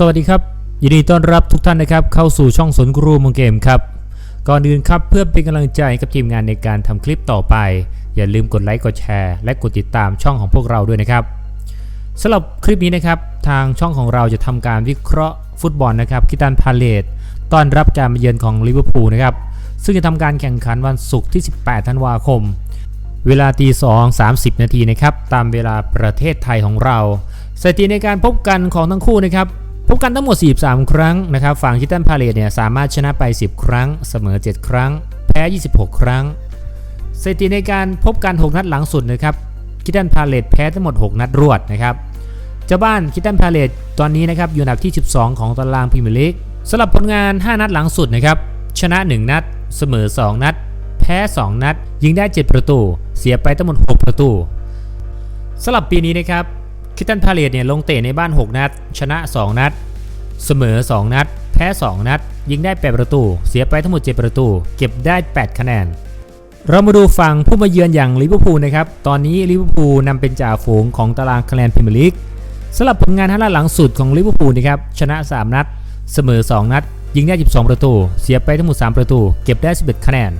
สวัสดีครับ ยินดีต้อนรับทุกท่านนะครับ เข้าสู่ช่องสนกรูมงเกมครับ ก่อนอื่นครับเพื่อเป็นกำลังใจกับทีมงานในการทำคลิปต่อไป อย่าลืมกดไลค์กดแชร์ และกดติดตามช่องของพวกเราด้วยนะครับสำหรับคลิปนี้นะครับทางช่องของเราจะทำการวิเคราะห์ฟุตบอลนะครับคิตันพาเลตต้อนรับการมาเยือนของลิเวอร์พูลนะครับซึ่งจะทำการแข่งขันวันศุกร์ที่ 18 ธันวาคม เวลาตี2 30นาทีนะครับตามเวลาประเทศไทยของเราสถิติในการพบกันของทั้งคู่นะครับ พบกันทั้งหมด 43 ครั้งนะครับฝั่งคิตันพาเลตเนี่ยสามารถชนะไป 10 ครั้ง เสมอ 7 ครั้ง แพ้ 26 ครั้งสถิติในการพบกัน 6 นัดหลังสุดนะครับคิตันพาเลตแพ้ทั้งหมด 6 นัดรวดนะครับเจ้าบ้านคิตันพาเลตตอนนี้นะครับอยู่อันดับที่ 12 ของตารางพรีเมียร์ลีกสำหรับผลงาน 5 นัดหลังสุดนะครับชนะ 1 นัด เสมอ 2 นัด แพ้ 2 นัด ยิงได้ 7 ประตู เสียไปทั้งหมด 6 ประตูสำหรับปีนี้นะครับ คิตันพาเลตเนี่ยลงเตะในบ้าน 6 นัด ชนะ 2 นัด เสมอ 2 นัด แพ้ 2 นัด ยิงได้ 8 ประตู เสียไปทั้งหมด 7 ประตู เก็บได้ 8 คะแนน เรามาดูฝั่งผู้มาเยือนอย่างลิเวอร์พูลนะครับ ตอนนี้ลิเวอร์พูลนำเป็นจ่าฝูงของตารางคะแนนพรีเมียร์ลีกสำหรับผลงานห้านัดหลังสุดของลิเวอร์พูลนะครับ ชนะ 3 นัด เสมอ 2 นัด ยิงได้ 12 ประตู เสียไปทั้งหมด 3 ประตู เก็บได้ 11 คะแนน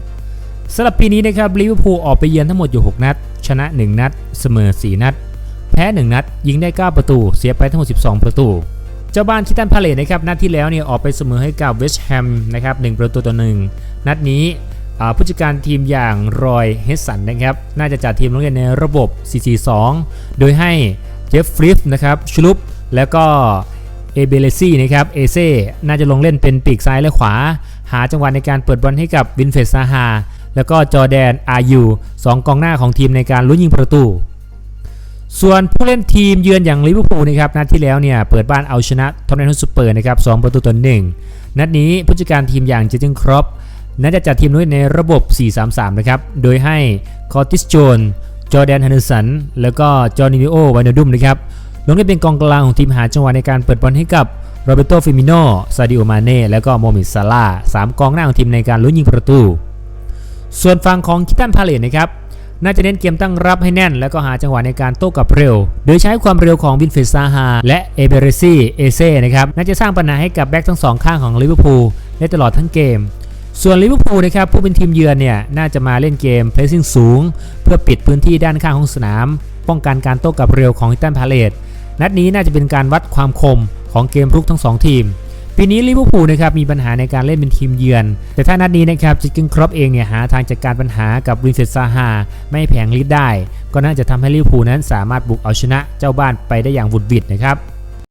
สำหรับปีนี้นะครับลิเวอร์พูลออกไปเยือนทั้งหมดอยู่ 6 นัด ชนะ 1 นัด เสมอ 4 นัด แพ้ 1 นัด ยิงได้ 9 ประตู เสียไปทั้งหมด 12 ประตู เจ้าบ้านคิตันพาเลตนะครับนัดที่แล้วเนี่ยออกไปเสมอให้กับเวสต์แฮมนะครับ1ประตูต่อ1นัดนี้ผู้จัดการทีมอย่างรอยเฮสันนะครับน่าจะจัดทีมลงเล่นในระบบ 4-4-2 โดยให้เจฟฟริฟนะครับชลุปแล้วก็เอเบเลซี่นะครับเอเซ่น่าจะลงเล่นเป็นปีกซ้ายและขวา หาจังหวะในการเปิดบอลให้กับวินเฟสซาฮาแล้วก็จอแดนอายูสองกองหน้าของทีมในการลุ้นยิงประตู ส่วนผู้เล่นทีมเยือนอย่างลิเวอร์พูลนะครับนัดที่แล้วเนี่ยเปิดบ้านเอาชนะทอตแนมฮอตสเปอร์นะครับ2ประตูต่อ1นัดนี้ผู้จัดการทีมอย่างเจจิงครอปน่าจะจัดทีมด้วยในระบบ 4-3-3 นะครับ โดยให้คอร์ติสโจน จอแดนฮันเดอร์สัน แล้วก็จอร์นิโอวานดุมนะครับ ลงเล่นเป็นกองกลางของทีมหาจังหวะในการเปิดบอลให้กับโรเบโตฟิมิโนซาดิโอมาเน่ แล้วก็โมมิดซาลาสามกองหน้าของทีมในการลุ้นยิงประตู ส่วนฝั่งของคิตันพาเลตนะครับ น่าจะเน้นเกมตั้งรับให้แน่น แล้วก็หาจังหวะในการโต้กลับเร็ว โดยใช้ความเร็วของวินเฟสซาฮาและเอเบเรซี่เอเซ่นะครับน่าจะสร้างปัญหาให้กับแบ็กทั้งสองข้างของลิเวอร์พูลได้ตลอดทั้งเกม ส่วนลิเวอร์พูลนะครับผู้เป็นทีมเยือนเนี่ยน่าจะมาเล่นเกมเพรสซิ่งสูง เพื่อปิดพื้นที่ด้านข้างของสนาม ป้องกันการโต้กลับเร็วของคิตันพาเลตนัดนี้น่าจะเป็นการวัดความคมของเกมรุกทั้งสองทีม ปีนี้ลิเวอร์พูลนะครับมีปัญหาในการเล่นเป็นทีมเยือน แต่ถ้านัดนี้นะครับจิกกินครอปเองเนี่ยหาทางจัดการปัญหากับวินเซนต์ซาฮาไม่ให้แผงลิดได้ ก็น่าจะทำให้ลิเวอร์พูลนั้นสามารถบุกเอาชนะเจ้าบ้านไปได้อย่างวุดวิดนะครับ